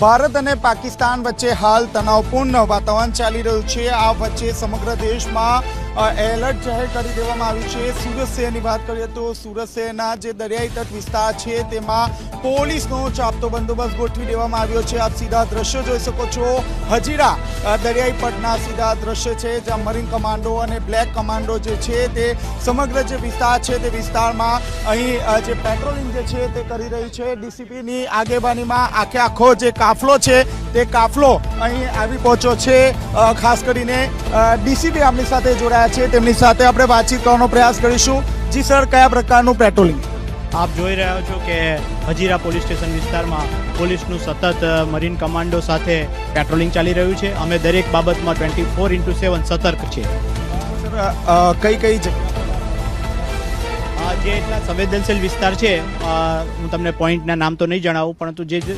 ભારત અને પાકિસ્તાન વચ્ચે હાલ તણાવપૂર્ણ વાતાવરણ ચાલી રહ્યું છે. આ વચ્ચે સમગ્ર દેશમાં એલર્ટ જાહેર કરી દેવામાં આવ્યું છે. સુરત શહેરની વાત કરીએ તો સુરત શહેરના જે દરિયાઈ તટ વિસ્તાર છે, તેમાં પોલીસનો ચાપતો બંદોબસ્ત ગોઠવી દેવામાં આવ્યો છે. આપ સીધા દ્રશ્યો જોઈ શકો છો. હજીરા દરિયાઈ પટના સીધા દ્રશ્ય છે, જ્યાં મરીન કમાન્ડો અને બ્લેક કમાન્ડો જે છે, તે સમગ્ર જે વિસ્તાર છે, તે વિસ્તારમાં અહીં જે પેટ્રોલિંગ જે છે, તે કરી રહી છે. ડીસીપીની આગેવાનીમાં આખે આખો જે કાફલો છે તે કાફલો અહીં આવી પહોંચ્યો છે ખાસ કરીને ડીસીપી આપણી સાથે જોડાયા છે તેમની સાથે આપણે વાતચીત કરવાનો પ્રયાસ કરીશું. જી સર કયા પ્રકારનું પેટ્રોલિંગ? આપ જોઈ રહ્યા છો કે હજીરા પોલીસ સ્ટેશન વિસ્તારમાં પોલીસનું સતત મરીન કમાન્ડો સાથે પેટ્રોલિંગ ચાલી રહ્યું છે. અમે દરેક બાબતમાં ટ્વેન્ટી ફોર ઇન્ટુ સેવન સતર્ક છીએ. સર કઈ કઈ જગ્યા જે એટલા સંવેદનશીલ વિસ્તાર છે હું તમને પોઈન્ટના નામ તો નહીં જણાવું પરંતુ જે જે